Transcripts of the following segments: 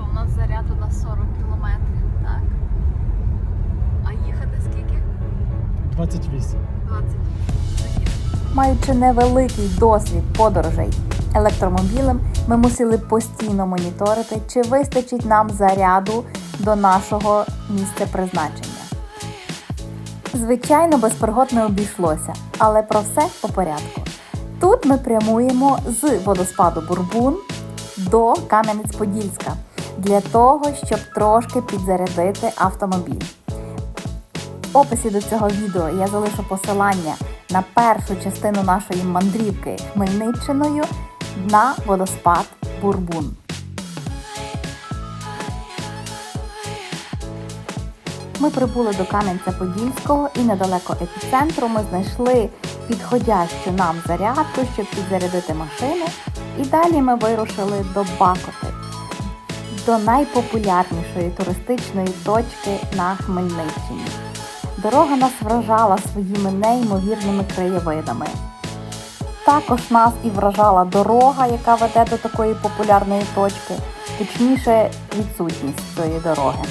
що у нас заряду на 40 кілометрів, так? А їхати скільки? 28. 20. Маючи невеликий досвід подорожей електромобілем, ми мусили постійно моніторити, чи вистачить нам заряду до нашого місця призначення. Звичайно, без пригод не обійшлося, але про все по порядку. Тут ми прямуємо з водоспаду Бурбун до Кам'янець-Подільська для того, щоб трошки підзарядити автомобіль. В описі до цього відео я залишу посилання на першу частину нашої мандрівки Хмельниччиною на водоспад Бурбун. Ми прибули до Кам'янця-Подільського і недалеко епіцентру ми знайшли підходящу нам зарядку, щоб підзарядити машину. І далі ми вирушили до Бакоти, до найпопулярнішої туристичної точки на Хмельниччині. Дорога нас вражала своїми неймовірними краєвидами. Також нас і вражала дорога, яка веде до такої популярної точки, точніше, відсутність цієї дороги.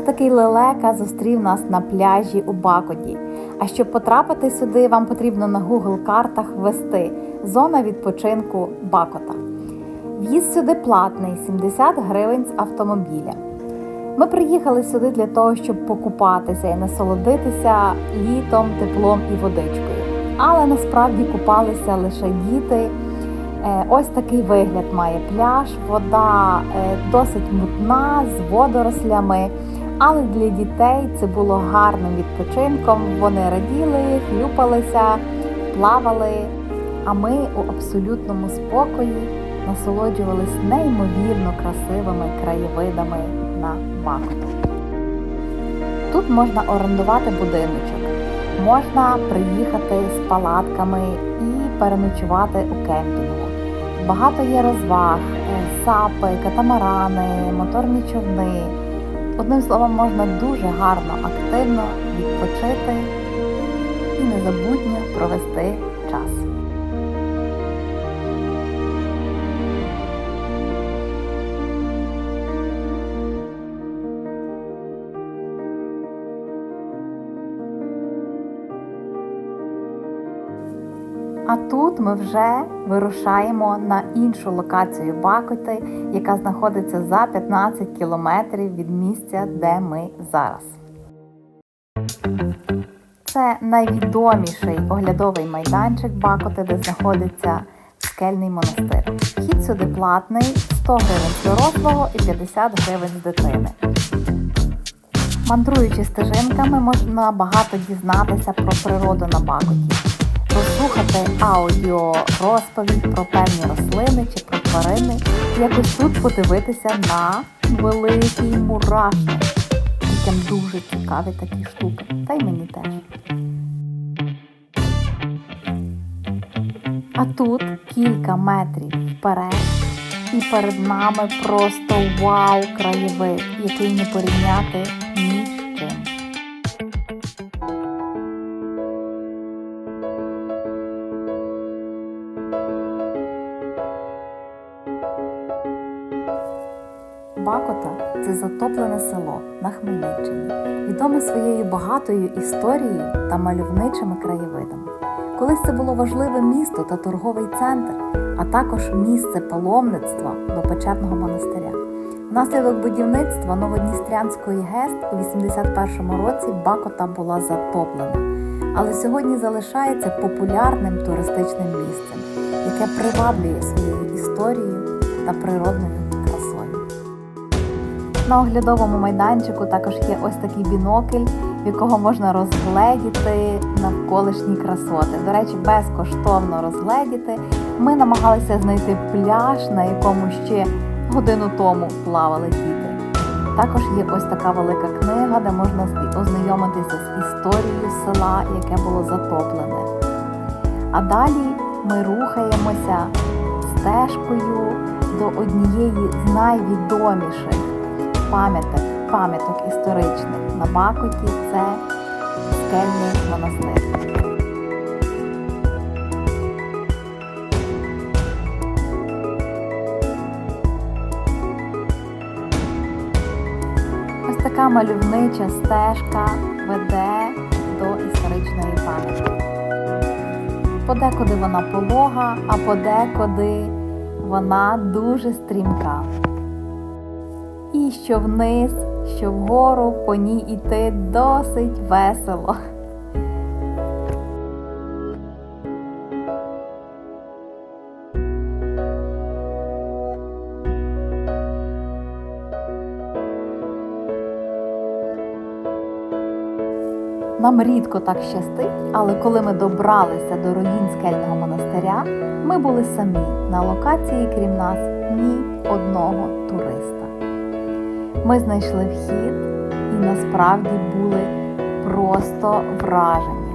Ось такий лелека зустрів нас на пляжі у Бакоті. А щоб потрапити сюди, вам потрібно на Google картах ввести зона відпочинку Бакота. В'їзд сюди платний 70 гривень з автомобіля. Ми приїхали сюди для того, щоб покупатися і насолодитися літом, теплом і водичкою. Але насправді купалися лише діти. Е, Ось такий вигляд має пляж, вода е, досить мутна з водорослями. Але для дітей це було гарним відпочинком. Вони раділи, хлюпалися, плавали. А ми у абсолютному спокої насолоджувались неймовірно красивими краєвидами на Бакоту. Тут можна орендувати будиночок, можна приїхати з палатками і переночувати у кемпінгу. Багато є розваг, е, сапи, катамарани, моторні човни. Одним словом, можна дуже гарно, активно відпочити і незабутньо провести час. А тут ми вже вирушаємо на іншу локацію Бакоти, яка знаходиться за 15 кілометрів від місця, де ми зараз. Це найвідоміший оглядовий майданчик Бакоти, де знаходиться скельний монастир. Вхід сюди платний 100 гривень з дорослого і 50 гривень з дитини. Мандруючи стежинками, можна багато дізнатися про природу на Бакоті послухати аудіо розповідь про певні рослини чи про тварини, і якось тут подивитися на великий мурашник. Дітям дуже цікаві такі штуки, та й мені теж. А тут кілька метрів вперед, і перед нами просто вау краєвид, який не порівняти ні своєю багатою історією та мальовничими краєвидами. Колись це було важливе місто та торговий центр, а також місце паломництва до печерного монастиря. Внаслідок будівництва Новодністрянської ГЕС у 81-му році Бакота була затоплена, але сьогодні залишається популярним туристичним місцем, яке приваблює своєю історією та природною. На оглядовому майданчику також є ось такий бінокль, в якого можна розгледіти навколишні красоти. До речі, безкоштовно розгледіти. Ми намагалися знайти пляж, на якому ще годину тому плавали діти. Також є ось така велика книга, де можна ознайомитися з історією села, яке було затоплене. А далі ми рухаємося стежкою до однієї з найвідоміших пам'яток пам'яток історичних на Бакоті це скельний монастир. Ось така мальовнича стежка веде до історичної пам'ятки. Подекуди вона полога, а подекуди вона дуже стрімка. Що вниз, що вгору по ній іти досить весело. Нам рідко так щастить, але коли ми добралися до руїн скельного монастиря, ми були самі на локації, крім нас, ні одного туриста. Ми знайшли вхід і насправді були просто вражені.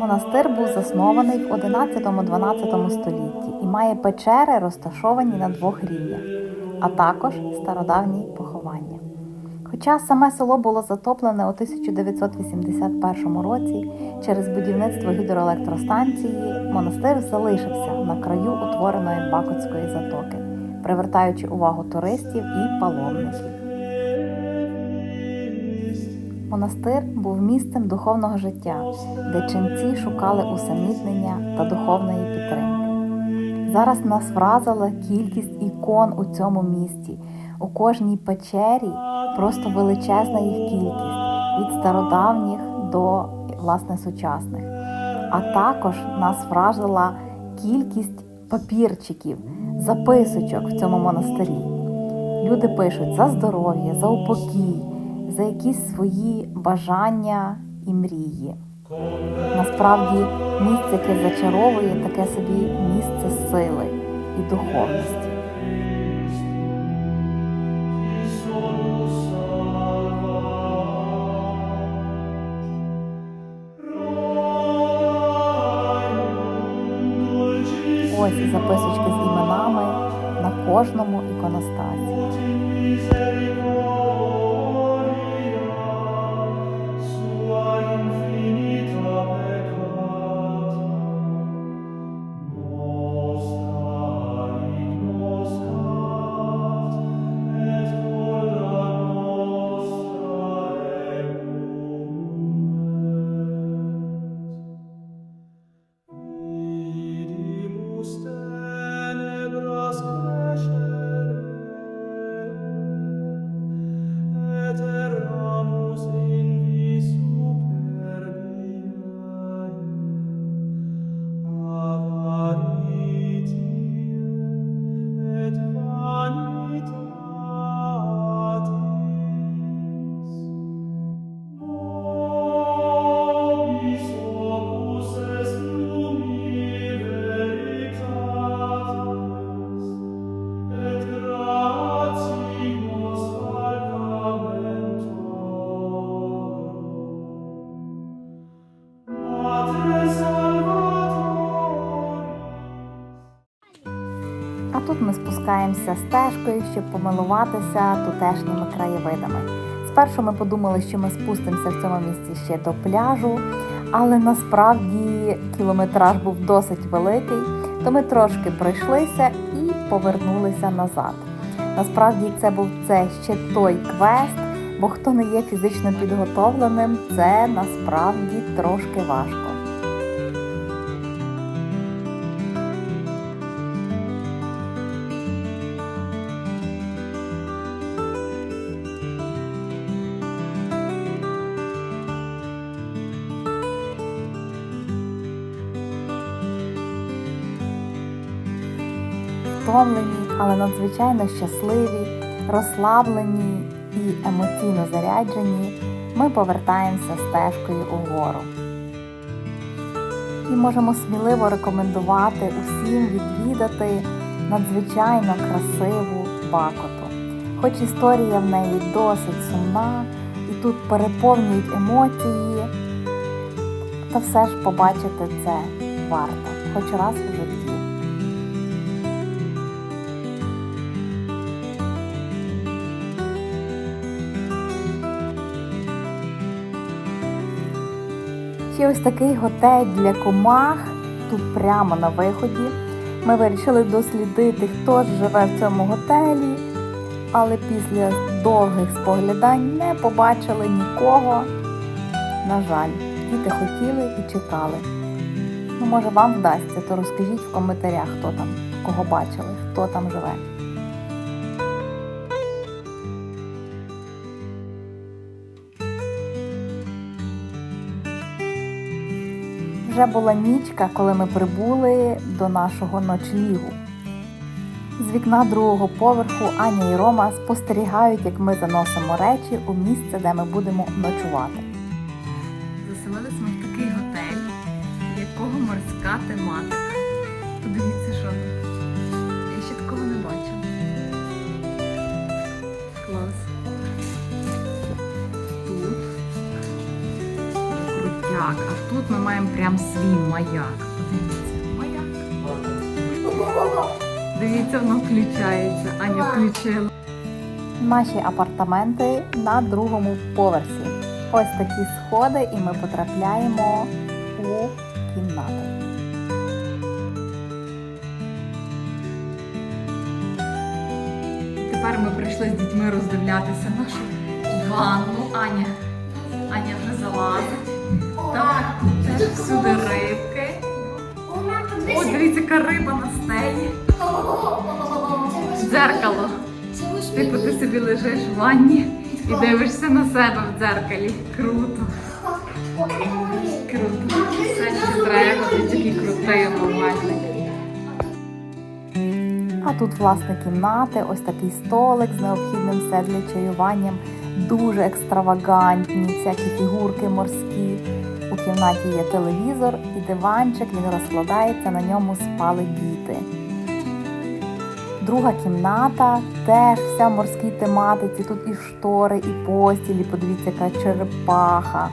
Монастир був заснований в 11-12 столітті і має печери, розташовані на двох рівнях, а також стародавні поховання. Хоча саме село було затоплене у 1981 році через будівництво гідроелектростанції, монастир залишився на краю утвореної Бакотської затоки, привертаючи увагу туристів і паломників. Монастир був місцем духовного життя, де ченці шукали усамітнення та духовної підтримки. Зараз нас вразила кількість ікон у цьому місті. У кожній печері просто величезна їх кількість від стародавніх до власне сучасних. А також нас вразила кількість папірчиків, записочок в цьому монастирі. Люди пишуть за здоров'я, за упокій, за якісь свої бажання і мрії. Насправді місце, яке зачаровує таке собі місце сили і духовності. Записочки з іменами на кожному іконостасі. А тут ми спускаємося стежкою, щоб помилуватися тутешніми краєвидами. Спершу ми подумали, що ми спустимося в цьому місці ще до пляжу, але насправді кілометраж був досить великий, то ми трошки пройшлися і повернулися назад. Насправді це був це ще той квест, бо хто не є фізично підготовленим, це насправді трошки важко. Але надзвичайно щасливі, розслаблені і емоційно заряджені, ми повертаємося стежкою угору. І можемо сміливо рекомендувати усім відвідати надзвичайно красиву Бакоту. Хоч історія в неї досить сумна, і тут переповнюють емоції, Та все ж побачити це варто, хоч раз у житті. Ще ось такий готель для комах тут прямо на виході. Ми вирішили дослідити, хто ж живе в цьому готелі, але після довгих споглядань не побачили нікого. На жаль, діти хотіли і чекали. Ну, може, вам вдасться, то розкажіть в коментарях, хто там, кого бачили, хто там живе. Вже була нічка, коли ми прибули до нашого ночлігу. З вікна другого поверху Аня і Рома спостерігають, як ми заносимо речі у місце, де ми будемо ночувати. Тут ми маємо прям свій маяк. Подивіться, маяк. Дивіться, воно включається. Аня включила. Наші апартаменти на другому поверсі. Ось такі сходи, і ми потрапляємо у кімнату. Тепер ми прийшли з дітьми роздивлятися нашу ванну. Аня. Аня вже залазить. Так, теж всюди рибки. О, дивіться, яка риба на стелі. Дзеркало. Типу ти собі лежиш в ванні і дивишся на себе в дзеркалі. Круто. Круто. Все що треба, ти такий крутий умивальник. А тут власне кімнати, ось такий столик з необхідним все для чаюванням. Дуже екстравагантні, всякі фігурки морські. У кімнаті є телевізор і диванчик, він розкладається, на ньому спали діти. Друга кімната теж вся в морській тематиці. Тут і штори, і постілі. Подивіться, яка черепаха.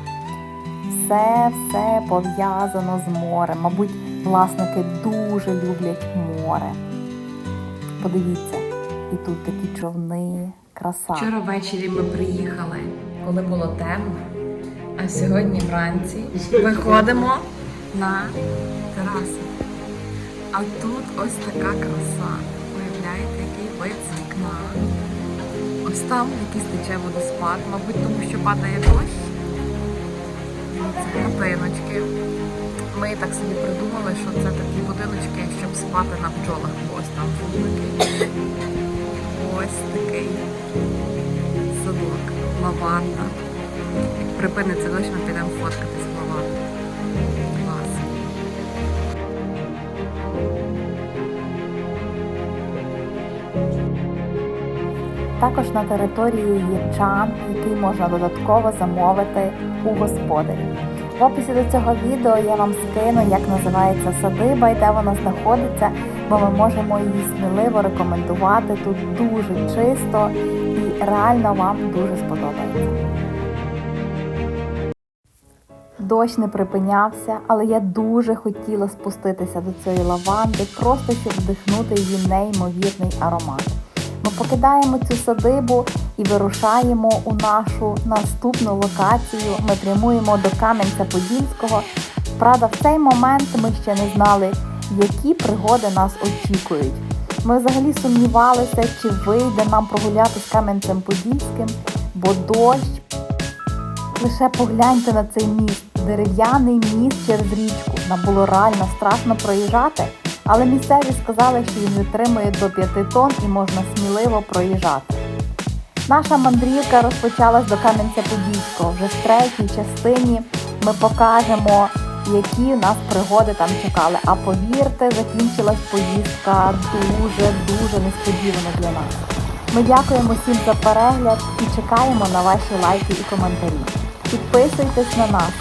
Все все пов'язано з морем. Мабуть, власники дуже люблять море. Подивіться, і тут такі човни, краса. Вчора ввечері ми приїхали, коли було темно. А сьогодні вранці виходимо на терасу. А тут ось така краса. Уявляєте, який вид з вікна. Ось там якийсь тече водоспад, мабуть, тому що падає дощ. Дивіться, хатиночки. Ми так собі придумали, що це такі будиночки, щоб спати на бджолах. Ось там футбики. Ось такий садок, лаванда. Припиниться дощ, ми підемо фоткатись лаванду. Клас. Також на території є чан, який можна додатково замовити у господарів. В описі до цього відео я вам скину, як називається садиба і де вона знаходиться, бо ми можемо її сміливо рекомендувати. Тут дуже чисто і реально вам дуже сподобається. Дощ не припинявся, але я дуже хотіла спуститися до цієї лаванди, просто щоб вдихнути її неймовірний аромат. Ми покидаємо цю садибу і вирушаємо у нашу наступну локацію. Ми прямуємо до Кам'янця-Подільського. Правда, в цей момент ми ще не знали, які пригоди нас очікують. Ми взагалі сумнівалися, чи вийде нам прогуляти з Кам'янцем-Подільським, бо дощ. Лише погляньте на цей міст, дерев'яний міст через річку. Нам було реально страшно проїжджати, але місцеві сказали, що він витримує до 5 тонн і можна сміливо проїжджати. Наша мандрівка розпочалась до Кам'янця-Подільського. Вже в третій частині ми покажемо, які нас пригоди там чекали. А повірте, закінчилась поїздка дуже-дуже несподівано для нас. Ми дякуємо всім за перегляд і чекаємо на ваші лайки і коментарі. Підписуйтесь на нас,